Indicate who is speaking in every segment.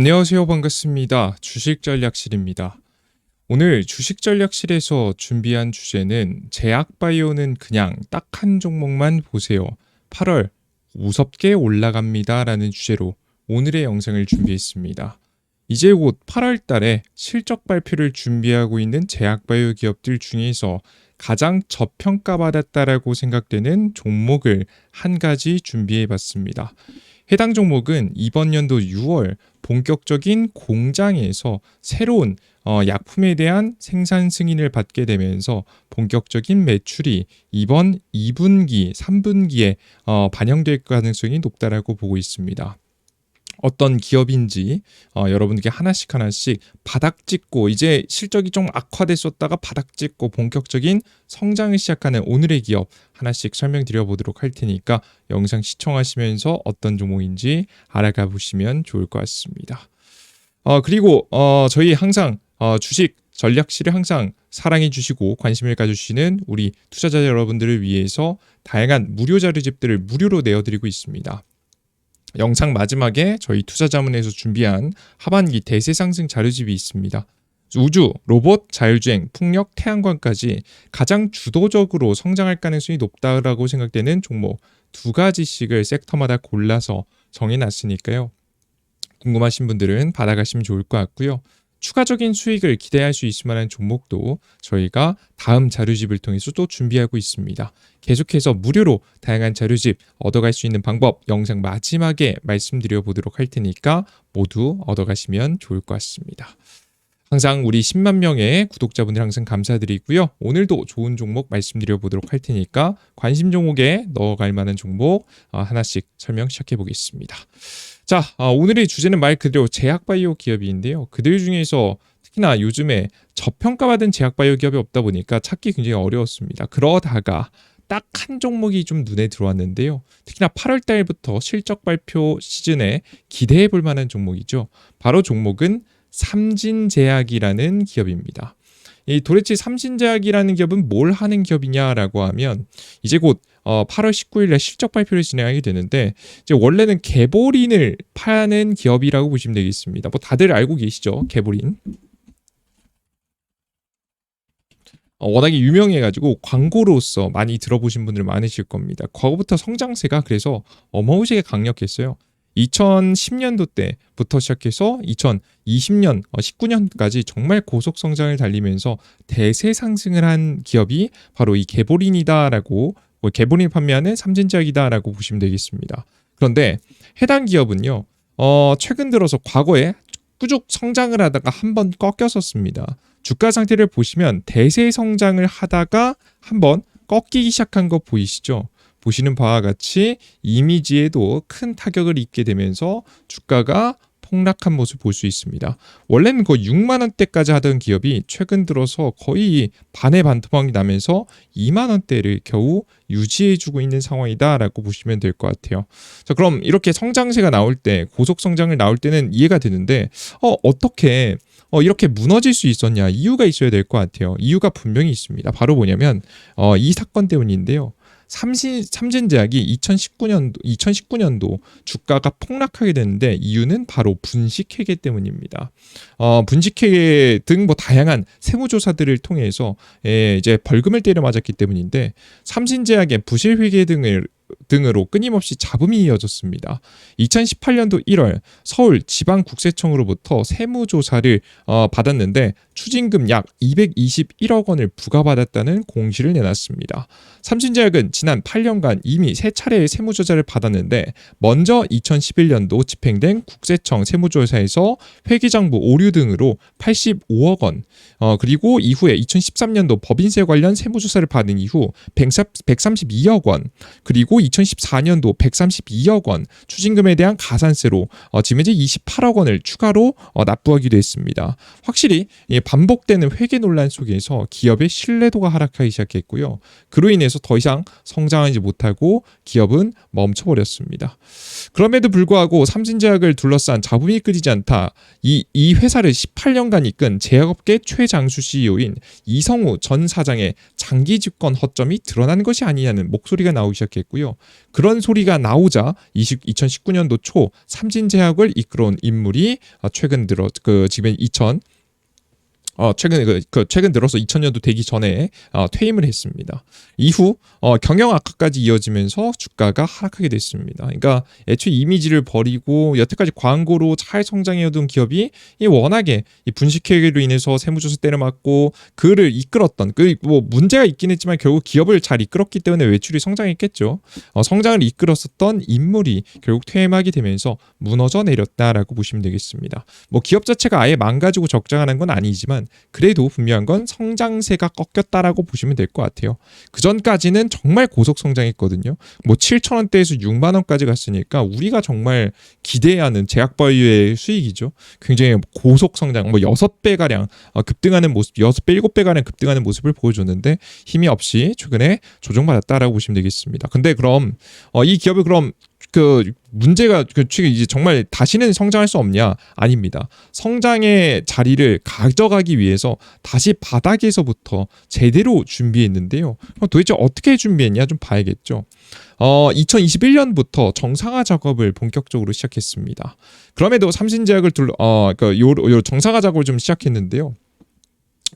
Speaker 1: 안녕하세요. 반갑습니다. 주식 전략실입니다. 오늘 주식 전략실에서 준비한 주제는 제약 바이오는 그냥 딱 한 종목만 보세요. 8월 무섭게 올라갑니다 라는 주제로 오늘의 영상을 준비했습니다. 이제 곧 8월 달에 실적 발표를 준비하고 있는 제약 바이오 기업들 중에서 가장 저평가받았다라고 생각되는 종목을 한 가지 준비해 봤습니다. 해당 종목은 이번 연도 6월 본격적인 공장에서 새로운 어, 약품에 대한 생산 승인을 받게 되면서 본격적인 매출이 이번 2분기, 3분기에 어, 반영될 가능성이 높다라고 보고 있습니다. 어떤 기업인지 어, 여러분께 하나씩 하나씩 바닥 찍고 이제 실적이 좀 악화됐었다가 바닥 찍고 본격적인 성장을 시작하는 오늘의 기업 하나씩 설명드려 보도록 할 테니까 영상 시청하시면서 어떤 종목인지 알아가 보시면 좋을 것 같습니다. 어, 그리고 어, 저희 항상 어, 주식 전략실을 항상 사랑해 주시고 관심을 가주시는 우리 투자자 여러분들을 위해서 다양한 무료 자료집들을 무료로 내어드리고 있습니다. 영상 마지막에 저희 투자자문에서 준비한 하반기 대세 상승 자료집이 있습니다. 우주, 로봇, 자율주행, 풍력, 태양광까지 가장 주도적으로 성장할 가능성이 높다라고 생각되는 종목 두 가지씩을 섹터마다 골라서 정해놨으니까요. 궁금하신 분들은 받아가시면 좋을 것 같고요. 추가적인 수익을 기대할 수 있을 만한 종목도 저희가 다음 자료집을 통해서 또 준비하고 있습니다. 계속해서 무료로 다양한 자료집 얻어갈 수 있는 방법 영상 마지막에 말씀드려 보도록 할 테니까 모두 얻어가시면 좋을 것 같습니다. 항상 우리 10만 명의 구독자분들 항상 감사드리고요. 오늘도 좋은 종목 말씀드려 보도록 할 테니까 관심 종목에 넣어갈 만한 종목 어, 하나씩 설명 시작해 보겠습니다. 자, 어, 오늘의 주제는 말 그대로 제약바이오 기업인데요. 그들 중에서 특히나 요즘에 저평가받은 제약바이오 기업이 없다 보니까 찾기 굉장히 어려웠습니다. 그러다가 딱 한 종목이 좀 눈에 들어왔는데요. 특히나 8월 달부터 실적 발표 시즌에 기대해 볼 만한 종목이죠. 바로 종목은 삼진제약이라는 기업입니다. 이 도대체 삼진제약이라는 기업은 뭘 하는 기업이냐라고 하면 이제 곧 어, 8월 19일에 실적 발표를 진행하게 되는데 이제 원래는 개보린을 파는 기업이라고 보시면 되겠습니다. 뭐 다들 알고 계시죠? 개보린. 어, 워낙에 유명해가지고 광고로서 많이 들어보신 분들 많으실 겁니다. 과거부터 성장세가 그래서 어마무시하게 강력했어요. 2010년도 때부터 시작해서 2020년, 19년까지 정말 고속 성장을 달리면서 대세 상승을 한 기업이 바로 이 개보린이다라고 뭐 개보린 판매하는 삼진제약이다라고 보시면 되겠습니다. 그런데 해당 기업은요, 어, 최근 들어서 과거에 꾸준히 성장을 하다가 한 번 꺾였었습니다. 주가 상태를 보시면 대세 성장을 하다가 한 번 꺾이기 시작한 거 보이시죠? 보시는 바와 같이 이미지에도 큰 타격을 입게 되면서 주가가 폭락한 모습 볼 수 있습니다. 원래는 거의 6만 원대까지 하던 기업이 최근 들어서 거의 반의 반토막이 나면서 2만 원대를 겨우 유지해주고 있는 상황이다라고 보시면 될 것 같아요. 자, 그럼 이렇게 성장세가 나올 때 고속 성장을 나올 때는 이해가 되는데 어 어떻게 어, 이렇게 무너질 수 있었냐 이유가 있어야 될 것 같아요. 이유가 분명히 있습니다. 바로 뭐냐면 어, 이 사건 때문인데요. 삼신, 삼진제약이 2019년도 2019년도 주가가 폭락하게 되는데 이유는 바로 분식회계 때문입니다. 어, 분식회계 등 뭐 다양한 세무조사들을 통해서 예, 이제 벌금을 때려 맞았기 때문인데 삼신제약의 부실회계 등을 등으로 끊임없이 잡음이 이어졌습니다. 2018년도 1월 서울 지방국세청으로부터 세무조사를 어, 받았는데 추징금 약 221억 원을 부과받았다는 공시를 내놨습니다. 삼신제약은 지난 8년간 이미 세 차례의 세무조사를 받았는데 먼저 2011년도 집행된 국세청 세무조사에서 회계장부 오류 등으로 85억 원 어, 그리고 이후에 2013년도 법인세 관련 세무조사를 받은 이후 132억 원 그리고 2014년도 132억 원 추징금에 대한 가산세로 어, 지금 현재 28억 원을 추가로 어, 납부하기도 했습니다. 확실히 예, 반복되는 회계 논란 속에서 기업의 신뢰도가 하락하기 시작했고요. 그로 인해서 더 이상 성장하지 못하고 기업은 멈춰버렸습니다. 그럼에도 불구하고 삼진제약을 둘러싼 잡음이 끊이지 않다. 이, 이 회사를 18년간 이끈 제약업계 최장수 CEO인 이성우 전 사장의 장기 집권 허점이 드러난 것이 아니냐는 목소리가 나오기 시작했고요. 있었는데요. 그런 소리가 나오자 20, 2019년도 초 삼진제약을 이끌어온 인물이 어, 최근 들어 그 지금 2000 어, 최근 그, 그 최근 들어서 2000년도 되기 전에 어, 퇴임을 했습니다. 이후 어, 경영 악화까지 이어지면서 주가가 하락하게 됐습니다. 그러니까 애초에 이미지를 버리고 여태까지 광고로 잘 성장해오던 기업이 이 워낙에 이 분식회계로 인해서 세무조사 때려맞고 그를 이끌었던 그 뭐 문제가 있긴 했지만 결국 기업을 잘 이끌었기 때문에 외출이 성장했겠죠. 어, 성장을 이끌었었던 인물이 결국 퇴임하게 되면서 무너져 내렸다라고 보시면 되겠습니다. 뭐 기업 자체가 아예 망가지고 적장하는 건 아니지만 그래도 분명한 건 성장세가 꺾였다라고 보시면 될 것 같아요. 그 전까지는 정말 고속 성장했거든요. 뭐 7천 원대에서 6만 원까지 갔으니까 우리가 정말 기대하는 제약바이오의 수익이죠. 굉장히 고속 성장, 뭐 6배 가량 어, 급등하는 모습, 6배, 7배 가량 급등하는 모습을 보여줬는데 힘이 없이 최근에 조정받았다라고 보시면 되겠습니다. 근데 그럼 어, 이 기업이 그럼 그 문제가 그 이제 정말 다시는 성장할 수 없냐? 아닙니다. 성장의 자리를 가져가기 위해서 다시 바닥에서부터 제대로 준비했는데요. 도대체 어떻게 준비했냐 좀 봐야겠죠. 어, 2021년부터 정상화 작업을 본격적으로 시작했습니다. 그럼에도 삼신제약을 둘러 어, 그러니까 요, 요 정상화 작업을 좀 시작했는데요.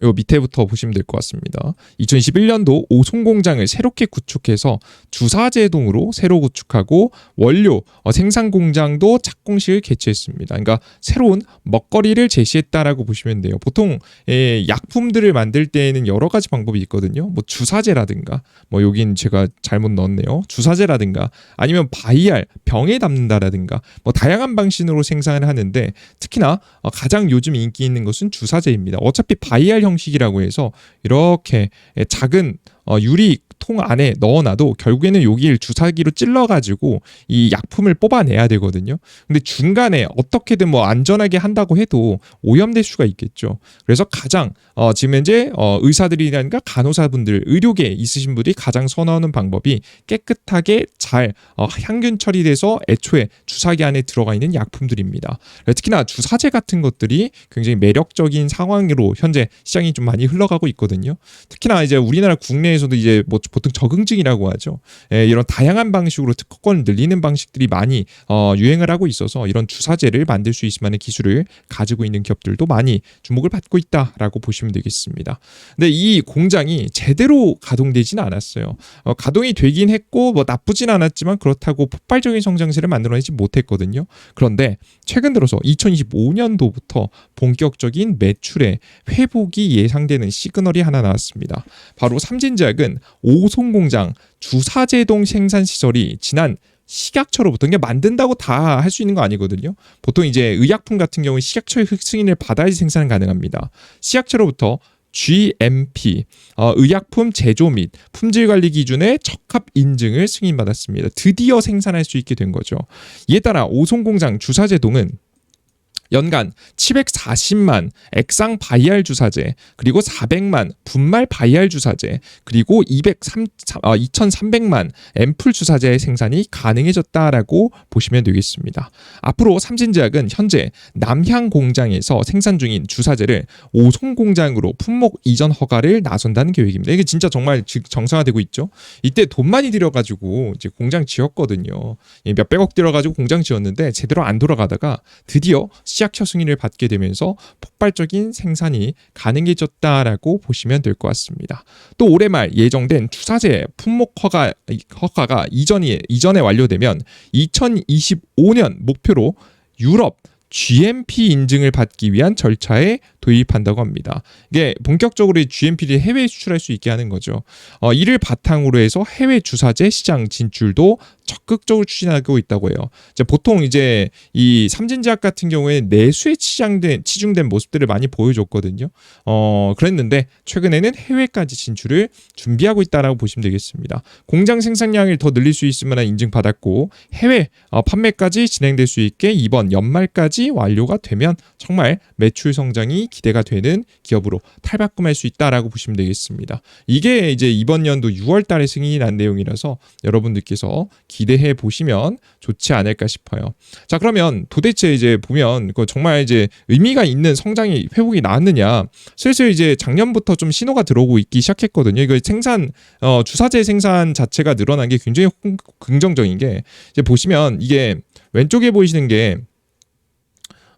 Speaker 1: 요 밑에부터 보시면 될 것 같습니다. 2021년도 오송 공장을 새롭게 구축해서 주사제동으로 새로 구축하고 원료 어, 생산 공장도 착공식을 개최했습니다. 그러니까 새로운 먹거리를 제시했다라고 보시면 돼요. 보통 예, 약품들을 만들 때에는 여러 가지 방법이 있거든요. 뭐 주사제라든가 뭐 여긴 제가 잘못 넣었네요. 주사제라든가 아니면 바이알 병에 담는다라든가 뭐 다양한 방식으로 생산을 하는데 특히나 어, 가장 요즘 인기 있는 것은 주사제입니다. 어차피 바이알 형식이라고 해서 이렇게 작은 어, 유리 통 안에 넣어놔도 결국에는 여기를 주사기로 찔러가지고 이 약품을 뽑아내야 되거든요. 근데 중간에 어떻게든 뭐 안전하게 한다고 해도 오염될 수가 있겠죠. 그래서 가장 어, 지금 현재 어, 의사들이라든가 간호사분들, 의료계 있으신 분들이 가장 선호하는 방법이 깨끗하게 잘 어, 향균 처리돼서 애초에 주사기 안에 들어가 있는 약품들입니다. 특히나 주사제 같은 것들이 굉장히 매력적인 상황으로 현재 시장이 좀 많이 흘러가고 있거든요. 특히나 이제 우리나라 국내에서 도 이제 뭐 보통 적응증이라고 하죠. 예, 이런 다양한 방식으로 특허권을 늘리는 방식들이 많이 어, 유행을 하고 있어서 이런 주사제를 만들 수 있을 만한 기술을 가지고 있는 기업들도 많이 주목을 받고 있다라고 보시면 되겠습니다. 근데 이 공장이 제대로 가동되지는 않았어요. 어, 가동이 되긴 했고 뭐 나쁘진 않았지만 그렇다고 폭발적인 성장세를 만들어내지 못했거든요. 그런데 최근 들어서 2025년도부터 본격적인 매출의 회복이 예상되는 시그널이 하나 나왔습니다. 바로 삼진제 약은 오송 공장 주사제동 생산 시설이 지난 식약처로부터 이게 만든다고 다 할 수 있는 거 아니거든요. 보통 이제 의약품 같은 경우는 식약처의 승인을 받아야지 생산 가능합니다. 식약처로부터 GMP 어, 의약품 제조 및 품질 관리 기준의 적합 인증을 승인받았습니다. 드디어 생산할 수 있게 된 거죠. 이에 따라 오송 공장 주사제동은 연간 740만 액상 바이알 주사제, 그리고 400만 분말 바이알 주사제, 그리고 203, 어, 2,300만 앰플 주사제 생산이 가능해졌다라고 보시면 되겠습니다. 앞으로 삼진제약은 현재 남향 공장에서 생산 중인 주사제를 오송 공장으로 품목 이전 허가를 나선다는 계획입니다. 이게 진짜 정말 정상화되고 있죠. 이때 돈 많이 들여가지고 이제 공장 지었거든요. 몇백억 들어가지고 공장 지었는데 제대로 안 돌아가다가 드디어 식약처 승인을 받게 되면서 폭발적인 생산이 가능해졌다라고 보시면 될 것 같습니다. 또 올해 말 예정된 주사제 품목 허가 허가가 이전이 이전에 완료되면 2025년 목표로 유럽 GMP 인증을 받기 위한 절차에 도입한다고 합니다. 이게 본격적으로 GMP를 해외에 수출할 수 있게 하는 거죠. 어, 이를 바탕으로 해서 해외 주사제 시장 진출도 적극적으로 추진하고 있다고 해요. 이제 보통 이제 이 삼진제약 같은 경우에 내수에 치장된 치중된 모습들을 많이 보여줬거든요. 어 그랬는데 최근에는 해외까지 진출을 준비하고 있다라고 보시면 되겠습니다. 공장 생산량을 더 늘릴 수 있을 만한 인증 받았고 해외 어, 판매까지 진행될 수 있게 이번 연말까지 값이 완료가 되면 정말 매출 성장이 기대가 되는 기업으로 탈바꿈할 수 있다라고 보시면 되겠습니다. 이게 이제 이번 연도 6월 달에 승인이 난 내용이라서 여러분들께서 기대해 보시면 좋지 않을까 싶어요. 자, 그러면 도대체 이제 보면 그 정말 이제 의미가 있는 성장이 회복이 나왔느냐? 슬슬 이제 작년부터 좀 신호가 들어오고 있기 시작했거든요. 이거 생산 어, 주사제 생산 자체가 늘어난 게 굉장히 흥- 긍정적인 게 이제 보시면 이게 왼쪽에 보이시는 게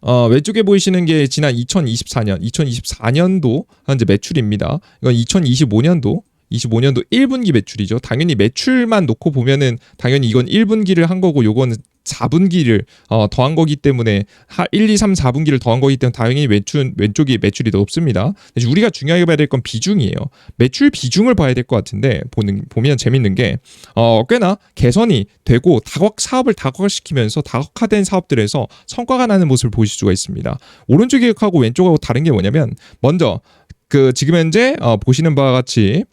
Speaker 1: 어, 왼쪽에 보이시는 게 지난 2024년, 2024년도 현재 매출입니다. 이건 2025년도 25년도 1분기 매출이죠. 당연히 매출만 놓고 보면은 당연히 이건 1분기를 한 거고 요거는 4분기를 어, 더한 거기 때문에 하, 1, 2, 3, 4분기를 더한 거기 때문에 당연히 매출 왼쪽이 매출이 더 높습니다. 우리가 중요하게 봐야 될 건 비중이에요. 매출 비중을 봐야 될 것 같은데 보는 보면 재밌는 게 어, 꽤나 개선이 되고 다각 사업을 다각화시키면서 다각화된 사업들에서 성과가 나는 모습을 보실 수가 있습니다. 오른쪽 계획하고 왼쪽하고 다른 게 뭐냐면 먼저 그 지금 현재 어, 보시는 바와 같이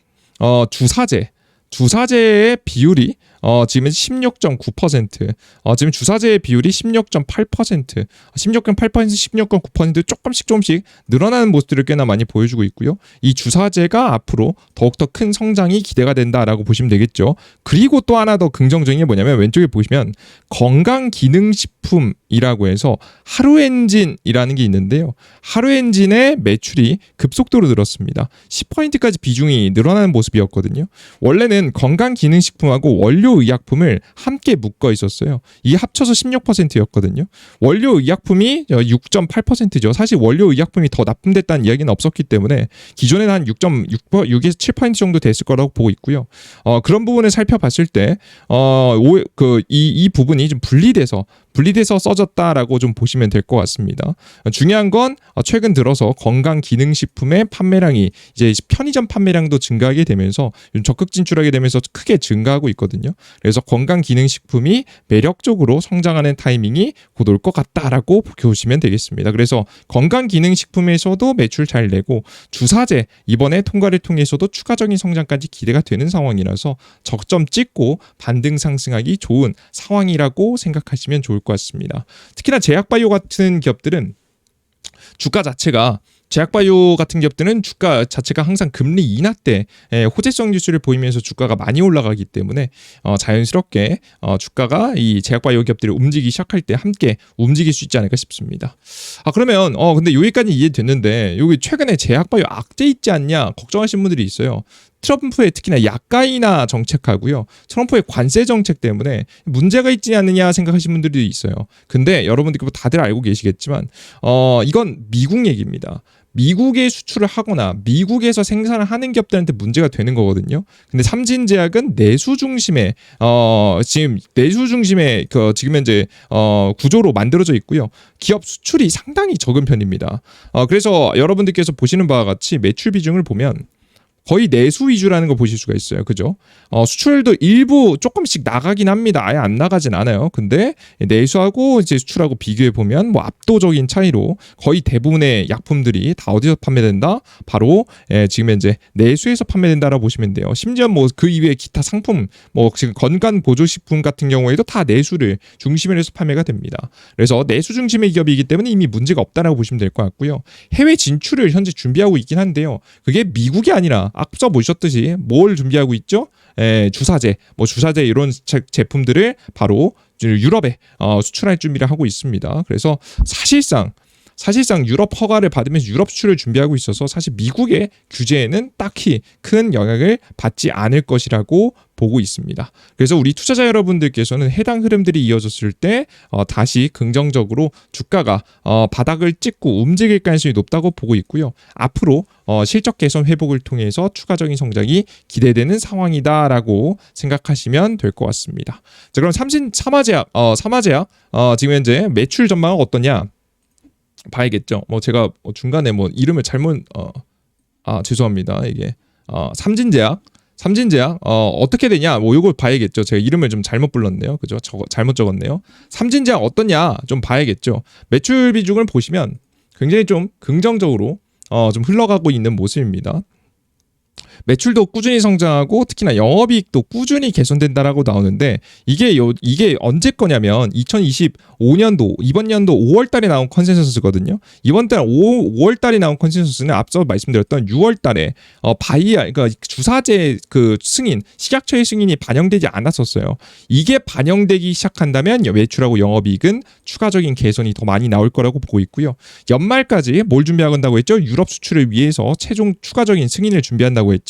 Speaker 1: 어, 주사제 주사제의 비율이 어, 지금 16.9%, 어, 지금 주사제의 비율이 16.8%, 16.8%, 16.9% 조금씩 조금씩 늘어나는 모습들을 꽤나 많이 보여주고 있고요. 이 주사제가 앞으로 더욱더 큰 성장이 기대가 된다라고 보시면 되겠죠. 그리고 또 하나 더 긍정적인 게 뭐냐면 왼쪽에 보시면 건강기능식품이라고 해서 하루엔진이라는 게 있는데요. 하루엔진의 매출이 급속도로 늘었습니다. 10포인트까지 비중이 늘어나는 모습이었거든요. 원래는 건강기능식품하고 원료 의약품을 함께 묶어 있었어요. 이게 합쳐서 16%였거든요. 원료 의약품이 6.8%죠. 사실 원료 의약품이 더 납품됐다는 이야기는 없었기 때문에 기존에는 한 6.6, 6에서 7% 정도 됐을 거라고 보고 있고요. 어, 그런 부분을 살펴봤을 때, 어, 오, 그, 이, 이 부분이 좀 분리돼서 분리돼서 써졌다라고 좀 보시면 될 것 같습니다. 어, 중요한 건 어, 최근 들어서 건강 기능 식품의 판매량이 이제 편의점 판매량도 증가하게 되면서 적극 진출하게 되면서 크게 증가하고 있거든요. 그래서 건강 기능 식품이 매력적으로 성장하는 타이밍이 곧 올 것 같다라고 보시면 되겠습니다. 그래서 건강 기능 식품에서도 매출 잘 내고 주사제 이번에 통과를 통해서도 추가적인 성장까지 기대가 되는 상황이라서 적점 찍고 반등 상승하기 좋은 상황이라고 생각하시면 좋을 것 같습니다. 특히나 제약바이오 같은 기업들은 주가 자체가 제약바이오 같은 기업들은 주가 자체가 항상 금리 인하 때 예, 호재성 지수를 보이면서 주가가 많이 올라가기 때문에 어, 자연스럽게 어, 주가가 이 제약바이오 기업들이 움직이기 시작할 때 함께 움직일 수 있지 않을까 싶습니다. 아 그러면 어 근데 여기까지 이해됐는데 여기 최근에 제약바이오 악재 있지 않냐 걱정하시는 분들이 있어요. 트럼프의 특히나 약가이나 정책하고요. 트럼프의 관세 정책 때문에 문제가 있지 않느냐 생각하시는 분들이 있어요. 근데 여러분들 다들 알고 계시겠지만 어 이건 미국 얘기입니다. 미국에 수출을 하거나 미국에서 생산을 하는 기업들한테 문제가 되는 거거든요. 근데 삼진제약은 내수 중심의 어 지금 내수 중심의 그 지금 현재 어 구조로 만들어져 있고요. 기업 수출이 상당히 적은 편입니다. 어 그래서 여러분들께서 보시는 바와 같이 매출 비중을 보면 거의 내수 위주라는 걸 보실 수가 있어요. 그죠? 어, 수출도 일부 조금씩 나가긴 합니다. 아예 안 나가진 않아요. 근데 내수하고 이제 수출하고 비교해 보면 뭐 압도적인 차이로 거의 대부분의 약품들이 다 어디서 판매된다? 바로 예, 지금 현재 내수에서 판매된다라고 보시면 돼요. 심지어 뭐 그 이외에 기타 상품 뭐 지금 건강 보조 식품 같은 경우에도 다 내수를 중심으로 해서 판매가 됩니다. 그래서 내수 중심의 기업이기 때문에 이미 문제가 없다라고 보시면 될 것 같고요. 해외 진출을 현재 준비하고 있긴 한데요. 그게 미국이 아니라 앞서 보셨듯이 뭘 준비하고 있죠? 에, 주사제, 뭐 주사제 이런 제, 제품들을 바로 유럽에 어, 수출할 준비를 하고 있습니다. 그래서 사실상 사실상 유럽 허가를 받으면서 유럽 수출을 준비하고 있어서 사실 미국의 규제에는 딱히 큰 영향을 받지 않을 것이라고 보고 있습니다. 그래서 우리 투자자 여러분들께서는 해당 흐름들이 이어졌을 때 어, 다시 긍정적으로 주가가 어, 바닥을 찍고 움직일 가능성이 높다고 보고 있고요. 앞으로 어, 실적 개선 회복을 통해서 추가적인 성장이 기대되는 상황이다라고 생각하시면 될 것 같습니다. 자, 그럼 삼신 삼화제약, 어, 삼화제약 어, 지금 현재 매출 전망은 어떠냐? 봐야겠죠. 뭐 제가 중간에 뭐 이름을 잘못 어, 아 죄송합니다. 이게 어, 삼진제약 삼진제약 어, 어떻게 되냐 뭐 요걸 봐야겠죠. 제가 이름을 좀 잘못 불렀네요. 그죠? 저거 잘못 적었네요. 삼진제약 어떠냐 좀 봐야겠죠. 매출 비중을 보시면 굉장히 좀 긍정적으로 어, 좀 흘러가고 있는 모습입니다. 매출도 꾸준히 성장하고 특히나 영업이익도 꾸준히 개선된다라고 나오는데 이게 요 이게 언제 거냐면 2025년도 이번 연도 5월 달에 나온 컨센서스거든요. 이번 달 5, 5월 달에 나온 컨센서스는 앞서 말씀드렸던 6월 달에 어 바이아 그러니까 주사제 그 승인 식약처의 승인이 반영되지 않았었어요. 이게 반영되기 시작한다면 매출하고 영업이익은 추가적인 개선이 더 많이 나올 거라고 보고 있고요. 연말까지 뭘 준비한다고 했죠? 유럽 수출을 위해서 최종 추가적인 승인을 준비한다고 했죠.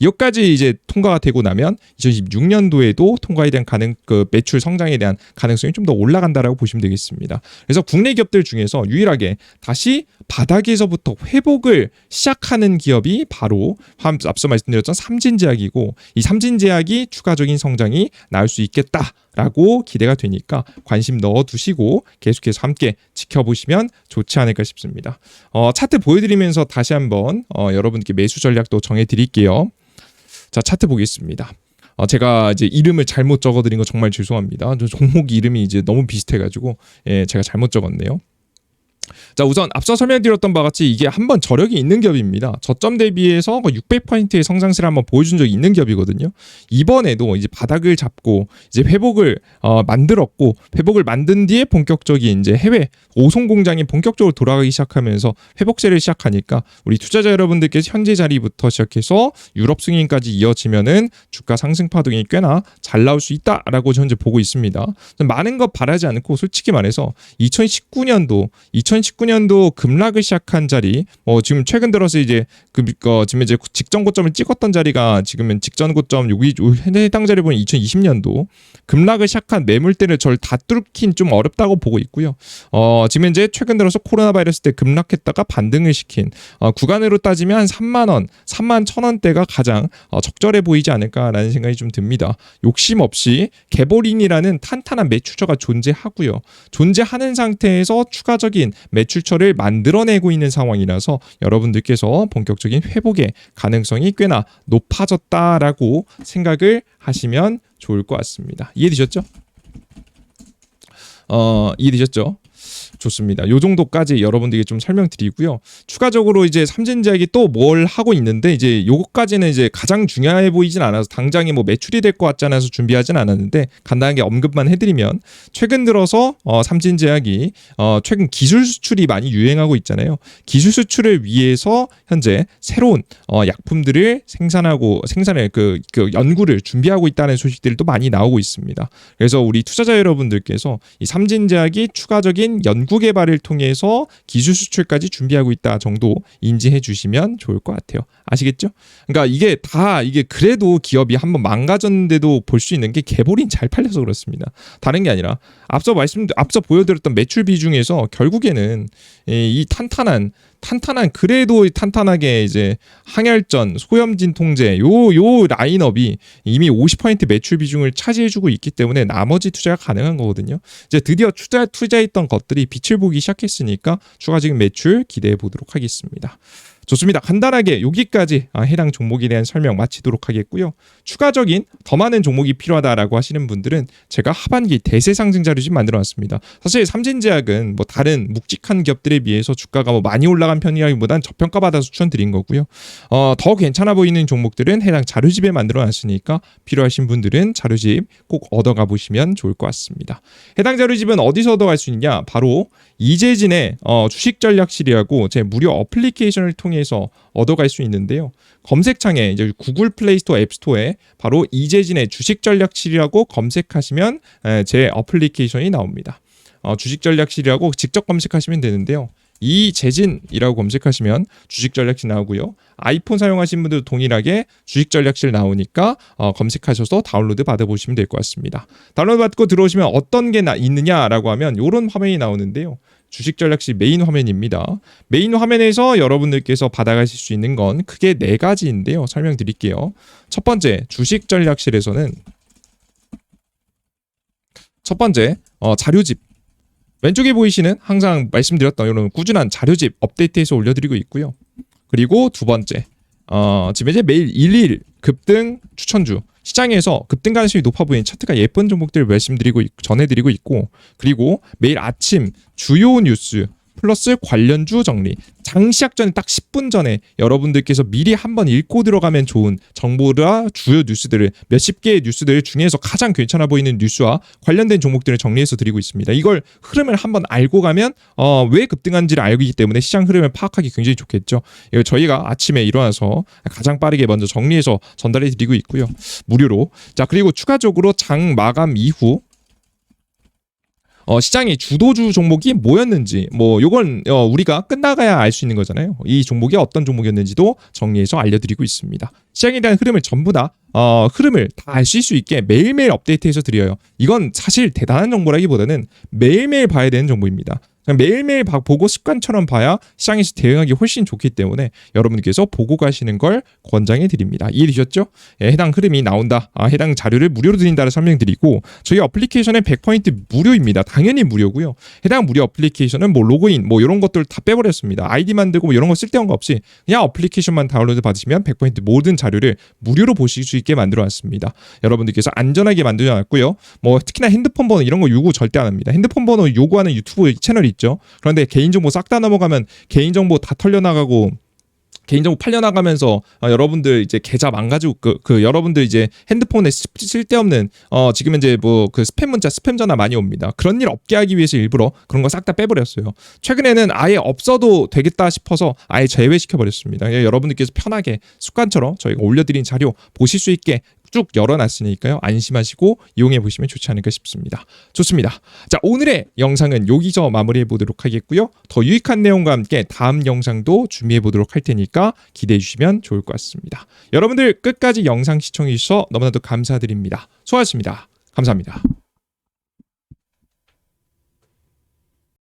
Speaker 1: 여기까지 이제 통과가 되고 나면 2026년도에도 통과에 대한 가능 그 매출 성장에 대한 가능성이 좀 더 올라간다라고 보시면 되겠습니다. 그래서 국내 기업들 중에서 유일하게 다시 바닥에서부터 회복을 시작하는 기업이 바로 함- 앞서 말씀드렸던 삼진제약이고 이 삼진제약이 추가적인 성장이 나올 수 있겠다 라고 기대가 되니까 관심 넣어두시고 계속해서 함께 지켜보시면 좋지 않을까 싶습니다. 어, 차트 보여드리면서 다시 한번 어, 여러분께 매수 전략도 정해드릴게요. 자 차트 보겠습니다. 어, 제가 이제 이름을 잘못 적어드린 거 정말 죄송합니다. 저 종목 이름이 이제 너무 비슷해가지고 예, 제가 잘못 적었네요. 자 우선 앞서 설명드렸던 바와 같이 이게 한번 저력이 있는 기업입니다. 저점 대비해서 600%의 성장세를 한번 보여준 적이 있는 기업이거든요. 이번에도 이제 바닥을 잡고 이제 회복을 어, 만들었고 회복을 만든 뒤에 본격적인 이제 해외 오송 공장이 본격적으로 돌아가기 시작하면서 회복세를 시작하니까 우리 투자자 여러분들께서 현재 자리부터 시작해서 유럽 승인까지 이어지면은 주가 상승 파동이 꽤나 잘 나올 수 있다라고 현재 보고 있습니다. 많은 것 바라지 않고 솔직히 말해서 2019년도 2019년도 급락을 시작한 자리 뭐 지금 최근 들어서 이제 그 어, 지금 이제 직전 고점을 찍었던 자리가 지금은 직전 고점 여기 해당 자리 보면 2020년도 급락을 시작한 매물대를 절다 뚫긴 좀 어렵다고 보고 있고요. 어, 지금 이제 최근 들어서 코로나 바이러스 때 급락했다가 반등을 시킨 어, 구간으로 따지면 한 3만 원, 3만 천 원대가 가장 어, 적절해 보이지 않을까라는 생각이 좀 듭니다. 욕심 없이 개보린이라는 탄탄한 매출처가 존재하고요. 존재하는 상태에서 추가적인 매출처를 만들어내고 있는 상황이라서 여러분들께서 본격적인 회복의 가능성이 꽤나 높아졌다라고 생각을 하시면 좋을 것 같습니다. 이해되셨죠? 어, 이해되셨죠? 좋습니다. 요 정도까지 여러분들에게 좀 설명드리고요. 추가적으로 이제 삼진제약이 또 뭘 하고 있는데 이제 요거까지는 이제 가장 중요해 보이진 않아서 당장에 뭐 매출이 될 것 같지 않아서 준비하진 않았는데 간단하게 언급만 해드리면 최근 들어서 어, 삼진제약이 어, 최근 기술 수출이 많이 유행하고 있잖아요. 기술 수출을 위해서 현재 새로운 어, 약품들을 생산하고 생산을 그, 그 연구를 준비하고 있다는 소식들이 또 많이 나오고 있습니다. 그래서 우리 투자자 여러분들께서 이 삼진제약이 추가적인 연구 개발을 통해서 기술 수출까지 준비하고 있다 정도 인지해 주시면 좋을 것 같아요. 아시겠죠? 그러니까 이게 다 이게 그래도 기업이 한번 망가졌는데도 볼 수 있는 게 개볼인 잘 팔려서 그렇습니다. 다른 게 아니라 앞서 말씀 앞서 보여드렸던 매출 비중에서 결국에는 이, 이 탄탄한 탄탄한 그래도 탄탄하게 이제 항혈전, 소염진 통제 요 요 라인업이 이미 50% 매출 비중을 차지해주고 있기 때문에 나머지 투자가 가능한 거거든요. 이제 드디어 투자 투자했던 것들이 빛을 보기 시작했으니까 추가적인 매출 기대해 보도록 하겠습니다. 좋습니다. 간단하게 여기까지 아, 해당 종목에 대한 설명 마치도록 하겠고요. 추가적인 더 많은 종목이 필요하다라고 하시는 분들은 제가 하반기 대세 상승 자료집 만들어놨습니다. 사실 삼진제약은 뭐 다른 묵직한 기업들에 비해서 주가가 뭐 많이 올라간 편이라기보단 저평가 받아서 추천드린 거고요. 어, 더 괜찮아 보이는 종목들은 해당 자료집에 만들어놨으니까 필요하신 분들은 자료집 꼭 얻어가 보시면 좋을 것 같습니다. 해당 자료집은 어디서 얻어갈 수 있냐? 바로 이재진의 어, 주식 전략실이라고 제 무료 어플리케이션을 통해 서 얻어갈 수 있는데요. 검색창에 이제 구글 플레이 스토어 앱 스토어에 바로 이재진의 주식 전략실이라고 검색하시면 에, 제 어플리케이션이 나옵니다. 어, 주식 전략실이라고 직접 검색하시면 되는데요. 이재진이라고 검색하시면 주식 전략실 나오고요. 아이폰 사용하시는 분들도 동일하게 주식 전략실 나오니까 어, 검색하셔서 다운로드 받아보시면 될 것 같습니다. 다운로드 받고 들어오시면 어떤 게 나, 있느냐라고 하면 이런 화면이 나오는데요. 주식 전략실 메인 화면입니다. 메인 화면에서 여러분들께서 받아가실 수 있는 건 크게 네 가지인데요. 설명드릴게요. 첫 번째 주식 전략실에서는 첫 번째 어, 자료집 왼쪽에 보이시는 항상 말씀드렸던 이런 꾸준한 자료집 업데이트해서 올려드리고 있고요. 그리고 두 번째 어, 지금 이제 매일 일일 급등 추천주 시장에서 급등 가능성이 높아 보이는 차트가 예쁜 종목들을 말씀드리고 있- 전해드리고 있고 그리고 매일 아침 주요 뉴스 플러스 관련주 정리 장 시작 전에 딱 10분 전에 여러분들께서 미리 한번 읽고 들어가면 좋은 정보라 주요 뉴스들을 몇십 개의 뉴스들 중에서 가장 괜찮아 보이는 뉴스와 관련된 종목들을 정리해서 드리고 있습니다. 이걸 흐름을 한번 알고 가면 어, 왜 급등한지를 알기 때문에 시장 흐름을 파악하기 굉장히 좋겠죠. 이거 저희가 아침에 일어나서 가장 빠르게 먼저 정리해서 전달해 드리고 있고요. 무료로. 자, 그리고 추가적으로 장 마감 이후 어, 시장의 주도주 종목이 뭐였는지 뭐 요건 어, 우리가 끝나가야 알 수 있는 거잖아요. 이 종목이 어떤 종목이었는지도 정리해서 알려드리고 있습니다. 시장에 대한 흐름을 전부 다 어, 흐름을 다 아실 수 있게 매일매일 업데이트해서 드려요. 이건 사실 대단한 정보라기보다는 매일매일 봐야 되는 정보입니다. 매일매일 봐- 보고 습관처럼 봐야 시장에서 대응하기 훨씬 좋기 때문에 여러분께서 보고 가시는 걸 권장해 드립니다. 이해되셨죠? 예, 해당 흐름이 나온다. 아, 해당 자료를 무료로 드린다를 설명드리고 저희 어플리케이션은 100포인트 무료입니다. 당연히 무료고요. 해당 무료 어플리케이션은 뭐 로그인 뭐 이런 것들 다 빼버렸습니다. 아이디 만들고 뭐 이런 거 쓸데없는 거 없이 그냥 어플리케이션만 다운로드 받으시면 100포인트 모든 자료를 무료로 보실 수 있게 만들어 놨습니다. 여러분들께서 안전하게 만들어 놨고요. 뭐 특히나 핸드폰 번호 이런 거 요구 절대 안 합니다. 핸드폰 번호 요구하는 유튜브 채널이 있죠. 그런데 개인정보 싹 다 넘어가면 개인정보 다 털려나가고 개인정보 팔려나가면서 어, 여러분들 이제 계좌 망가지고 그, 그 여러분들 이제 핸드폰에 쓸- 쓸데없는 어 지금 이제 뭐 그 스팸 문자 스팸 전화 많이 옵니다. 그런 일 없게 하기 위해서 일부러 그런 거 싹 다 빼버렸어요. 최근에는 아예 없어도 되겠다 싶어서 아예 제외시켜 버렸습니다. 예, 여러분들께서 편하게 습관처럼 저희가 올려드린 자료 보실 수 있게 쭉 열어놨으니까요. 안심하시고 이용해 보시면 좋지 않을까 싶습니다. 좋습니다. 자 오늘의 영상은 여기서 마무리해 보도록 하겠고요. 더 유익한 내용과 함께 다음 영상도 준비해 보도록 할 테니까 기대해 주시면 좋을 것 같습니다. 여러분들 끝까지 영상 시청해 주셔서 너무나도 감사드립니다. 수고하셨습니다. 감사합니다.